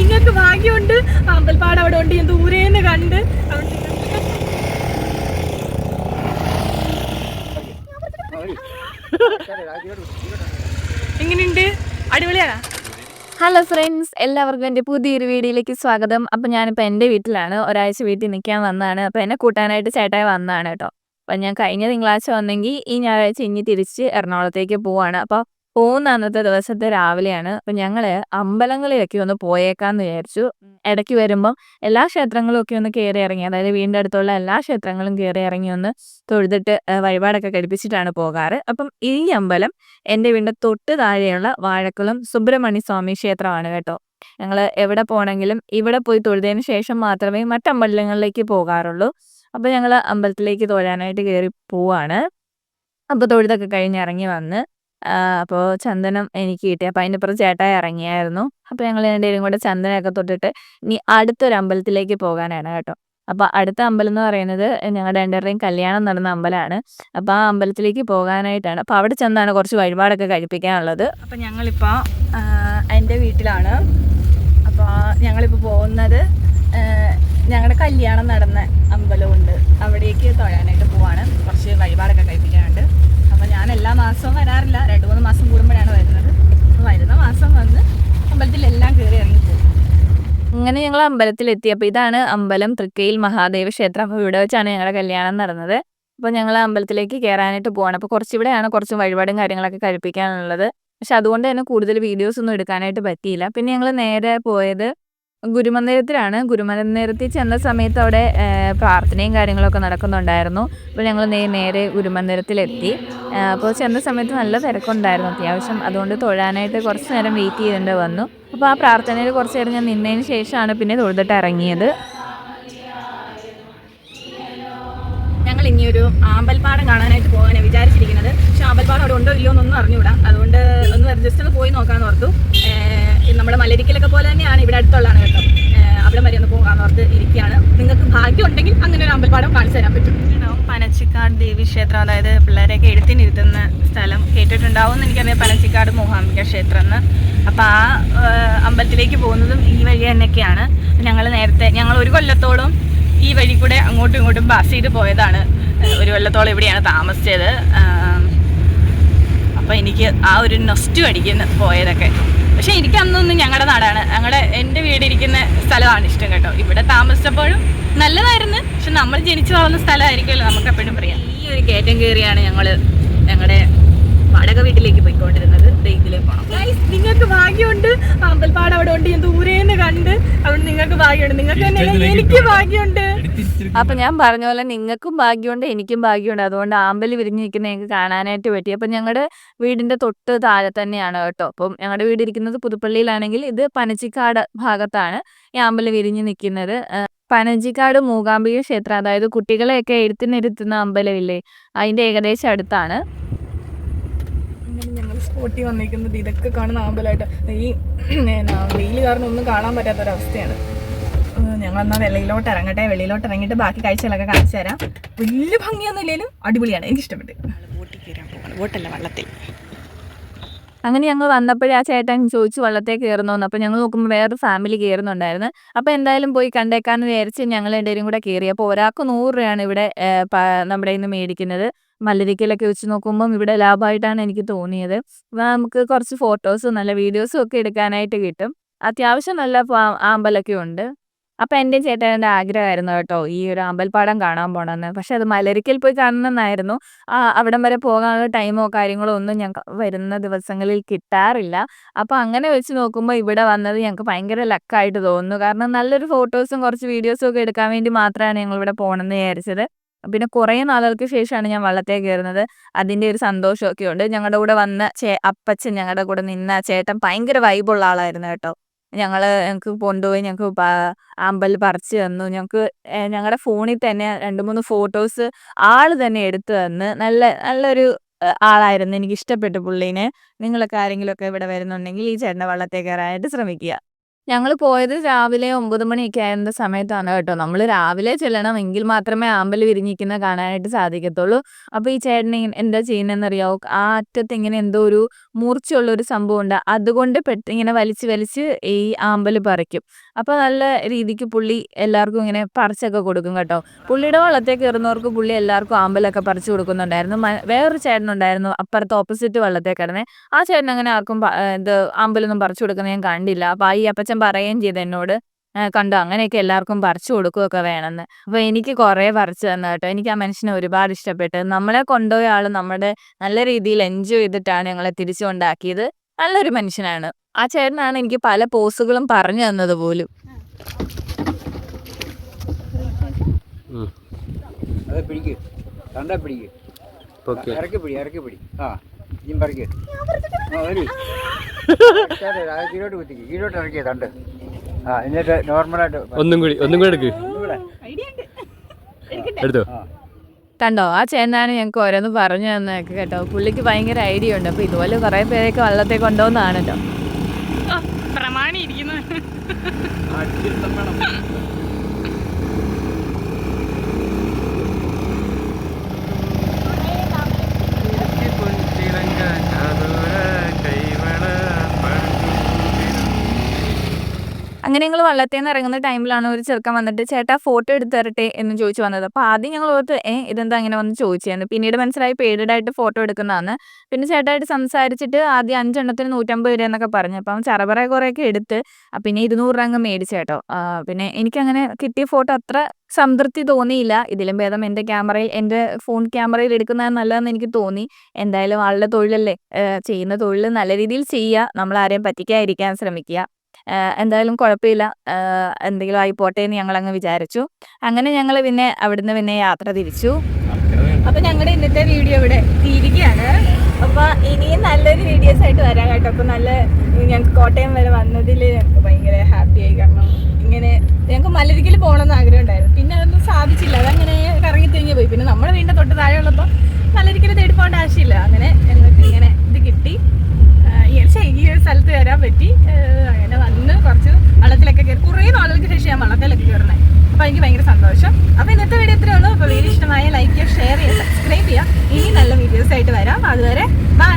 നിങ്ങൾക്ക് ഭാഗ്യമുണ്ട്. അമ്പൽപ്പാട് അവിടെ ഉണ്ട് ഞാൻ ദൂരേന്ന് കണ്ട്. എങ്ങനെയുണ്ട്? അടിപൊളിയാണോ ഹലോ ഫ്രണ്ട്സ് എല്ലാവർക്കും എന്റെ പുതിയൊരു വീഡിയോയിലേക്ക് സ്വാഗതം. അപ്പം ഞാനിപ്പോൾ എന്റെ വീട്ടിലാണ്. ഒരാഴ്ച വീട്ടിൽ നിൽക്കാൻ വന്നതാണ്. അപ്പോൾ എന്നെ കൂട്ടാനായിട്ട് ചേട്ടായി വന്നതാണ് കേട്ടോ. അപ്പം ഞാൻ കഴിഞ്ഞ തിങ്കളാഴ്ച വന്നെങ്കിൽ ഈ ഞായറാഴ്ച ഇനി തിരിച്ച് എറണാകുളത്തേക്ക് പോവാണ്. അപ്പോൾ പോകുന്ന അന്നത്തെ ദിവസത്തെ രാവിലെയാണ്. അപ്പൊ ഞങ്ങൾ അമ്പലങ്ങളിലൊക്കെ ഒന്ന് പോയേക്കാന്ന് വിചാരിച്ചു. ഇടയ്ക്ക് വരുമ്പം എല്ലാ ക്ഷേത്രങ്ങളും ഒക്കെ ഒന്ന് കയറി ഇറങ്ങി അതായത് വീടിന്റെ അടുത്തുള്ള എല്ലാ ക്ഷേത്രങ്ങളും കയറി ഇറങ്ങി ഒന്ന് തൊഴുതിട്ട് വഴിപാടൊക്കെ കഴിപ്പിച്ചിട്ടാണ് പോകാറ്. അപ്പം ഈ അമ്പലം എന്റെ വീടിന്റെ തൊട്ട് താഴെയുള്ള വാഴക്കുളം സുബ്രഹ്മണ്യ സ്വാമി ക്ഷേത്രമാണ് കേട്ടോ. ഞങ്ങൾ എവിടെ പോകണമെങ്കിലും ഇവിടെ പോയി തൊഴുതതിന് ശേഷം മാത്രമേ മറ്റമ്പലങ്ങളിലേക്ക് പോകാറുള്ളൂ. അപ്പോൾ ഞങ്ങൾ അമ്പലത്തിലേക്ക് തൊഴാനായിട്ട് കയറി പോവാണ്. അപ്പോൾ തൊഴുതൊക്കെ കഴിഞ്ഞ് ഇറങ്ങി വന്ന് അപ്പോൾ ചന്ദനം എനിക്ക് കിട്ടി. അപ്പോൾ അതിന്റെ ചേട്ടായി ഇറങ്ങിയായിരുന്നു. അപ്പോൾ ഞങ്ങൾ രണ്ടുപേരും കൂടെ ചന്ദനമൊക്കെ തൊട്ടിട്ട് ഇനി അടുത്തൊരു അമ്പലത്തിലേക്ക് പോകാനാണ് കേട്ടോ. അപ്പോൾ അടുത്ത അമ്പലം എന്ന് പറയുന്നത് ഞങ്ങളുടെ രണ്ടുപേരുടെയും കല്യാണം നടന്ന അമ്പലമാണ്. അപ്പോൾ ആ അമ്പലത്തിലേക്ക് പോകാനായിട്ടാണ്. അപ്പോൾ അവിടെ ചെന്നാണ് കുറച്ച് വഴിപാടൊക്കെ കഴിപ്പിക്കാനുള്ളത്. അപ്പം ഞങ്ങളിപ്പോൾ എന്റെ വീട്ടിലാണ്. അപ്പോൾ ഞങ്ങളിപ്പോൾ പോകുന്നത് ഞങ്ങളുടെ കല്യാണം നടന്ന അമ്പലമുണ്ട്. അവിടേക്ക് തൊഴാനായിട്ട് പോവാണ്. കുറച്ച് വഴിപാടൊക്കെ കഴിപ്പിക്കാനുണ്ട് അപ്പോൾ ഞാൻ എല്ലാ മാസവും വരാറില്ല. രണ്ട് മൂന്ന് മാസം കൂടുമ്പോഴാണ് വരുന്നത്. വരുന്ന മാസം വന്ന് അമ്പലത്തിലെല്ലാം കയറി ഇറങ്ങി പോകും. അങ്ങനെ ഞങ്ങൾ അമ്പലത്തിലെത്തി. അപ്പോൾ ഇതാണ് അമ്പലം തൃക്കയിൽ മഹാദേവ ക്ഷേത്രം. അപ്പോൾ ഇവിടെ വെച്ചാണ് ഞങ്ങളുടെ കല്യാണം നടന്നത്. അപ്പോൾ ഞങ്ങൾ അമ്പലത്തിലേക്ക് കയറാനായിട്ട് പോവാണ്. അപ്പോൾ കുറച്ച് ഇവിടെയാണ് കുറച്ച് വഴിപാടും കാര്യങ്ങളൊക്കെ കഴിപ്പിക്കാനുള്ളത്. പക്ഷെ അതുകൊണ്ട് തന്നെ കൂടുതൽ വീഡിയോസ് ഒന്നും എടുക്കാനായിട്ട് പറ്റിയില്ല. പിന്നെ ഞങ്ങൾ നേരെ പോയത് ഗുരുമന്ദിരത്തിലാണ്. ഗുരുമന്ദിരത്തിൽ ചെന്ന സമയത്ത് അവിടെ പ്രാർത്ഥനയും കാര്യങ്ങളൊക്കെ നടക്കുന്നുണ്ടായിരുന്നു. അപ്പോൾ ഞങ്ങൾ നേരെ ഗുരുമന്ദിരത്തിലെത്തി. അപ്പോൾ ചെന്ന സമയത്ത് നല്ല തിരക്കുണ്ടായിരുന്നു അത്യാവശ്യം. അതുകൊണ്ട് തൊഴാനായിട്ട് കുറച്ച് നേരം വെയിറ്റ് ചെയ്യേണ്ടി വന്നു. അപ്പോൾ ആ പ്രാർത്ഥനയിൽ കുറച്ച് നേരം ഞാൻ നിന്നതിന് ശേഷമാണ് പിന്നെ തൊഴുതിട്ട് ഇറങ്ങിയത്. ഞങ്ങൾ ഇനി ഒരു ആമ്പൽപ്പാടം കാണാനായിട്ട് പോകാനാണ് വിചാരിച്ചിരിക്കുന്നത്. പക്ഷെ ആമ്പൽപ്പാടം അവിടെ ഉണ്ടോ ഇല്ലയോ എന്നൊന്നും അറിഞ്ഞുകൂടാ. അതുകൊണ്ട് ഒന്ന് ജസ്റ്റ് ഒന്ന് പോയി നോക്കാമെന്ന് ഓർത്തു. നമ്മുടെ മലരിക്കലൊക്കെ പോലെ തന്നെയാണ് ഇവിടെ അടുത്തുള്ളതാണ് കേട്ടോ. അവിടെ വരെ ഒന്ന് പോകാമെന്ന് ഓർത്ത് ഇരിക്കുകയാണ്. നിങ്ങൾക്ക് ഭാഗ്യം ഉണ്ടെങ്കിൽ അങ്ങനെ ഒരു അമ്പൽപ്പാടം കാണിച്ചു തരാൻ പറ്റും. പനച്ചിക്കാട് ദേവി ക്ഷേത്രം അതായത് പിള്ളേരെയൊക്കെ എഴുത്തിനിരുത്തുന്ന സ്ഥലം കേട്ടിട്ടുണ്ടാവും എന്ന് എനിക്കറിയാം. പനച്ചിക്കാട് മൂഹാംബിക ക്ഷേത്രം എന്ന്. അപ്പോൾ ആ അമ്പലത്തിലേക്ക് പോകുന്നതും ഈ വഴി തന്നെയൊക്കെയാണ്. ഞങ്ങൾ നേരത്തെ ഞങ്ങൾ ഒരു കൊല്ലത്തോളം ഈ വഴി കൂടെ അങ്ങോട്ടും ഇങ്ങോട്ടും പാസ് ചെയ്ത് പോയതാണ്. ഒരു കൊല്ലത്തോളം ഇവിടെയാണ് താമസിച്ചത്. അപ്പം അപ്പോൾ എനിക്ക് ആ ഒരു നൊസ്റ്റു അടിക്കുന്നു പോയതൊക്കെ. പക്ഷേ എനിക്ക് അന്നൊന്നും ഞങ്ങളുടെ നാടാണ്. ഞങ്ങളുടെ എന്റെ വീടിരിക്കുന്ന സ്ഥലമാണ് ഇഷ്ടം കേട്ടോ. ഇവിടെ താമസിച്ചപ്പോഴും നല്ലതായിരുന്നു. പക്ഷെ നമ്മൾ ജനിച്ചു വളർന്ന സ്ഥലമായിരിക്കുമല്ലോ നമുക്ക് എപ്പോഴും പറയാം. ഈ ഒരു കയറ്റം കയറിയാണ് ഞങ്ങൾ ഞങ്ങളുടെ വാടക വീട്ടിലേക്ക് പോയിക്കൊണ്ടിരുന്നത്. ദേ ഇതിലേ പോകണം നിങ്ങൾക്ക് ഭാഗ്യമുണ്ട്. അമ്പൽപ്പാട് അവിടെ ഉണ്ട്. ഞാൻ ദൂരേന്ന് കണ്ട് അവിടെ നിങ്ങൾക്ക് ഭാഗ്യമുണ്ട്. നിങ്ങൾക്ക് തന്നെ എനിക്ക് ഭാഗ്യമുണ്ട്. അപ്പൊ ഞാൻ പറഞ്ഞ പോലെ നിങ്ങൾക്കും ഭാഗ്യമുണ്ട് എനിക്കും ഭാഗ്യമുണ്ട്. അതുകൊണ്ട് ആമ്പൽ വിരിഞ്ഞ് നിൽക്കുന്ന ഞങ്ങൾക്ക് കാണാനായിട്ട് പറ്റി. അപ്പൊ ഞങ്ങളുടെ വീടിന്റെ തൊട്ട് താഴെ തന്നെയാണ് കേട്ടോ. അപ്പം ഞങ്ങളുടെ വീട് ഇരിക്കുന്നത് പുതുപ്പള്ളിയിലാണെങ്കിൽ ഇത് പനച്ചിക്കാട് ഭാഗത്താണ് ഈ ആമ്പൽ വിരിഞ്ഞ് നിൽക്കുന്നത്. പനഞ്ചിക്കാട് മൂകാംബിക ക്ഷേത്രം അതായത് കുട്ടികളെയൊക്കെ എഴുത്തിനിരുത്തുന്ന അമ്പലമില്ലേ അതിന്റെ ഏകദേശം അടുത്താണ്. സ്പോട്ടിൽ വന്നിരിക്കുന്നത്. ഇതൊക്കെ കാണുന്ന ആമ്പലായിട്ട്. ഈ വെയിൽ കാരണം ഒന്നും കാണാൻ പറ്റാത്തൊരവസ്ഥയാണ്. ഞങ്ങൾ എന്നാൽ വെളിയിലോട്ട് ഇറങ്ങട്ടെ. വെളിയിലോട്ട് ഇറങ്ങിയിട്ട് ബാക്കി കാഴ്ചകളൊക്കെ കാണിച്ചു തരാം. വലിയ ഭംഗിയൊന്നും ഇല്ലെങ്കിലും അടിപൊളിയാണ്. എനിക്ക് ഇഷ്ടപ്പെട്ടു ബോട്ടിൽ കയറാൻ പോകണം ബോട്ടല്ല വള്ളത്തിൽ. അങ്ങനെ ഞങ്ങൾ വന്നപ്പോഴേ ആ ചേട്ടൻ ചോദിച്ചു വള്ളത്തെ കയറുന്നോന്ന്. അപ്പോൾ ഞങ്ങൾ നോക്കുമ്പോൾ വേറൊരു ഫാമിലി കയറുന്നുണ്ടായിരുന്നു. അപ്പോൾ എന്തായാലും പോയി കണ്ടേക്കാന്ന് വിചാരിച്ച് ഞങ്ങൾ രണ്ടുപേരും കൂടെ കയറി. അപ്പോൾ ഒരാൾക്ക് നൂറ് രൂപയാണ് ഇവിടെ നമ്മുടെ ഇന്ന് മേടിക്കുന്നത്. മല്ലരിക്കലൊക്കെ വെച്ച് നോക്കുമ്പോൾ ഇവിടെ ലാഭമായിട്ടാണ് എനിക്ക് തോന്നിയത്. നമുക്ക് കുറച്ച് ഫോട്ടോസും നല്ല വീഡിയോസും ഒക്കെ എടുക്കാനായിട്ട് കിട്ടും. അത്യാവശ്യം നല്ല ആമ്പലൊക്കെ ഉണ്ട്. അപ്പം എന്റെ ചേട്ടന്റെ ആഗ്രഹമായിരുന്നു കേട്ടോ ഈ ഒരു അമ്പൽപ്പാടം കാണാൻ പോകണമെന്ന് പക്ഷെ അത് മലരിക്കൽ പോയി കാണണമെന്നായിരുന്നു ആ അവിടം വരെ പോകാനുള്ള ടൈമോ കാര്യങ്ങളോ ഒന്നും ഞങ്ങൾക്ക് വരുന്ന ദിവസങ്ങളിൽ കിട്ടാറില്ല. അപ്പോൾ അങ്ങനെ വെച്ച് നോക്കുമ്പോൾ ഇവിടെ വന്നത് ഞങ്ങൾക്ക് ഭയങ്കര ലക്കായിട്ട് തോന്നുന്നു. കാരണം നല്ലൊരു ഫോട്ടോസും കുറച്ച് വീഡിയോസും ഒക്കെ എടുക്കാൻ വേണ്ടി മാത്രമാണ് ഞങ്ങൾ ഇവിടെ പോകണമെന്ന് വിചാരിച്ചത്. പിന്നെ കുറേ നാളുകൾക്ക് ശേഷമാണ് ഞാൻ വള്ളത്തെ കയറുന്നത് അതിന്റെ ഒരു സന്തോഷമൊക്കെ ഉണ്ട്. ഞങ്ങളുടെ കൂടെ വന്ന ചേ അപ്പച്ചൻ ഞങ്ങളുടെ കൂടെ നിന്ന ചേട്ടൻ ഭയങ്കര വൈബുള്ള ആളായിരുന്നു കേട്ടോ. ഞങ്ങൾ ഞങ്ങൾക്ക് കൊണ്ടുപോയി ഞങ്ങൾക്ക് ആമ്പൽ പറിച്ചു തന്നു. ഞങ്ങൾക്ക് ഞങ്ങളുടെ ഫോണിൽ തന്നെ രണ്ട് മൂന്ന് ഫോട്ടോസ് ആൾ തന്നെ എടുത്തു തന്ന്. നല്ല നല്ലൊരു ആളായിരുന്നു. എനിക്ക് ഇഷ്ടപ്പെട്ടു പുള്ളീനെ. നിങ്ങളൊക്കെ ആരെങ്കിലുമൊക്കെ ഇവിടെ വരുന്നുണ്ടെങ്കിൽ ഈ ചേട്ടന്റെ വള്ളത്തെ കയറാനായിട്ട് ശ്രമിക്കുക. ഞങ്ങൾ പോയത് രാവിലെ ഒമ്പത് മണിയൊക്കെ ആയിരുന്ന സമയത്താണ് കേട്ടോ. നമ്മൾ രാവിലെ ചെല്ലണം എങ്കിൽ മാത്രമേ ആമ്പൽ വിരിഞ്ഞിരിക്കുന്ന കാണാനായിട്ട് സാധിക്കത്തുള്ളൂ. അപ്പോൾ ഈ ചേട്ടൻ എന്താ ചെയ്യുന്നതെന്ന് അറിയാവോ ആ അറ്റത്ത് ഇങ്ങനെ എന്തോ ഒരു മൂർച്ചയുള്ള ഒരു സംഭവം ഉണ്ട് അതുകൊണ്ട് പെട്ട് ഇങ്ങനെ വലിച്ച് വലിച്ച് ഈ ആമ്പൽ പറിക്കും. അപ്പോൾ നല്ല രീതിക്ക് പുള്ളി എല്ലാവർക്കും ഇങ്ങനെ പറിച്ചൊക്കെ കൊടുക്കും കേട്ടോ. പുള്ളിയുടെ വള്ളത്തെ കയറുന്നവർക്ക് പുള്ളി എല്ലാവർക്കും ആമ്പലൊക്കെ പറിച്ചു കൊടുക്കുന്നുണ്ടായിരുന്നു. വേറൊരു ചേട്ടനുണ്ടായിരുന്നു അപ്പുറത്ത് ഓപ്പോസിറ്റ് വള്ളത്തെ കിടന്നേ. ആ ചേട്ടൻ അങ്ങനെ ആർക്കും ഇത് ആമ്പലൊന്നും പറിച്ചു കൊടുക്കുന്നത് ഞാൻ കണ്ടില്ല. അപ്പൊ ആ ഈ അപ്പച്ചൻ പറയുകയും ചെയ്തു എന്നോട് "ഏ, കണ്ടോ അങ്ങനെയൊക്കെ എല്ലാവർക്കും പറിച്ചു കൊടുക്കുകയൊക്കെ വേണമെന്ന്. അപ്പൊ എനിക്ക് കുറേ പറിച്ചു തന്നു കേട്ടോ. എനിക്ക് ആ മനുഷ്യനെ ഒരുപാട് ഇഷ്ടപ്പെട്ടു. നമ്മളെ കൊണ്ടുപോയ ആൾ നമ്മുടെ നല്ല രീതിയിൽ എൻജോയ് ചെയ്തിട്ടാണ് ഞങ്ങളെ തിരിച്ചു കൊണ്ടാക്കിയത് നല്ലൊരു മനുഷ്യനാണ്. ആ ചേട്ടനാണ് എനിക്ക് പല പോസുകളും പറഞ്ഞു തന്നത് പോലും. ഇറക്കി പിടി ഇറക്കി പിടി. ആ പറിക്ക്. കീഴോട്ട് കുത്തിക്ക് കീഴോട്ട് ഇറക്കിയ തണ്ട്. ആ എന്നിട്ട് നോർമലായിട്ട് ഒന്നും കൂടി ഒന്നും കൂടി എടുക്ക്. ഇവിടെ. ഐഡിയ ഉണ്ട്. എടുത്തോ? കണ്ടോ ആ ചേട്ടനാണ് ഞങ്ങൾക്ക് ഓരോന്ന് പറഞ്ഞു തന്നേക്ക് കേട്ടോ. പുള്ളിക്ക് ഭയങ്കര ഐഡിയ ഉണ്ട്. അപ്പൊ ഇതുപോലെ കുറെ പേരൊക്കെ വള്ളത്തെ കൊണ്ടുപോകുന്നതാണ് കേട്ടോ പ്രമാണി ഇരിക്കുന്നു. അങ്ങനെ ഞങ്ങൾ വള്ളത്തിൽ നിന്ന് ഇറങ്ങുന്ന ടൈമിലാണ് ഒരു ചെറുക്കൻ വന്നിട്ട് ചേട്ടാ ഫോട്ടോ എടുത്ത് തരട്ടെ? എന്ന് ചോദിച്ചു വന്നത്. അപ്പോൾ ആദ്യം ഞങ്ങൾ ഓർത്ത് ഏ ഇതെന്താ അങ്ങനെ വന്ന് ചോദിച്ചതെന്ന് പിന്നീട് മനസ്സിലായി പെയ്ഡഡ് ആയിട്ട് ഫോട്ടോ എടുക്കുന്നതാണ് പിന്നെ ചേട്ടായിട്ട് സംസാരിച്ചിട്ട് ആദ്യം അഞ്ചെണ്ണത്തിന് നൂറ്റമ്പത് രൂപ എന്നൊക്കെ പറഞ്ഞു. അപ്പം ചറപറ കുറേയൊക്കെ എടുത്ത് പിന്നെ ഇരുന്നൂറ് രൂപ അങ്ങ് മേടിച്ചേട്ടോ പിന്നെ എനിക്കങ്ങനെ കിട്ടിയ ഫോട്ടോ അത്ര സംതൃപ്തി തോന്നിയില്ല. ഇതിലും ഭേദം എന്റെ ക്യാമറയിൽ എന്റെ ഫോൺ ക്യാമറയിൽ എടുക്കുന്നതാണ് നല്ലതെന്ന് എനിക്ക് തോന്നി. എന്തായാലും ആളുടെ തൊഴിലല്ലേ? ചെയ്യുന്ന തൊഴിൽ നല്ല രീതിയിൽ ചെയ്യുക. നമ്മൾ ആരെയും പറ്റിക്കാതിരിക്കാൻ ശ്രമിക്കുക. എന്തായാലും കുഴപ്പമില്ല. എന്തെങ്കിലും ആയി പോട്ടെ എന്ന് ഞങ്ങൾ അങ്ങ് വിചാരിച്ചു. അങ്ങനെ ഞങ്ങൾ പിന്നെ അവിടുന്ന് പിന്നെ യാത്ര തിരിച്ചു. അപ്പൊ ഞങ്ങളുടെ ഇന്നത്തെ വീഡിയോ ഇവിടെ തീരുകയാണ്. അപ്പൊ ഇനിയും നല്ലൊരു വീഡിയോസ് ആയിട്ട് വരാം കേട്ടോ. അപ്പൊ നല്ല ഞങ്ങൾക്ക് കോട്ടയം വരെ വന്നതിൽ ഞങ്ങൾക്ക് ഭയങ്കര ഹാപ്പി ആയി. കാരണം ഇങ്ങനെ ഞങ്ങൾക്ക് മലരിക്കൽ പോകണമെന്ന് ആഗ്രഹം ഉണ്ടായിരുന്നു. പിന്നെ അതൊന്നും സാധിച്ചില്ല. അതങ്ങനെ കറങ്ങി തിരിഞ്ഞു പോയി. പിന്നെ നമ്മുടെ വീണ്ടും തൊട്ട് താഴെ ഉള്ളപ്പോൾ മലരിക്കൽ തേടി പോകേണ്ട ആവശ്യമില്ല. അങ്ങനെ ഞങ്ങൾക്ക് ഇങ്ങനെ ഇത് കിട്ടി. ഈ ഒരു സ്ഥലത്ത് വരാൻ പറ്റി. അങ്ങനെ. കുറച്ച് വള്ളത്തിലൊക്കെ കയറി കുറേ നാളുകൾക്ക് ശേഷം ഞാൻ വള്ളത്തിലൊക്കെ കയറുന്നത് അപ്പോൾ എനിക്ക് ഭയങ്കര സന്തോഷം. അപ്പോൾ ഇന്നത്തെ വീഡിയോ ഇത്രയേ ഉള്ളൂ. അപ്പോൾ വീഡിയോ ഇഷ്ടമായ ലൈക്ക് ചെയ്യുക ഷെയർ ചെയ്യുക സബ്സ്ക്രൈബ് ചെയ്യുക. ഇനി നല്ല വീഡിയോസ് ആയിട്ട് വരാം. അതുവരെ ബൈ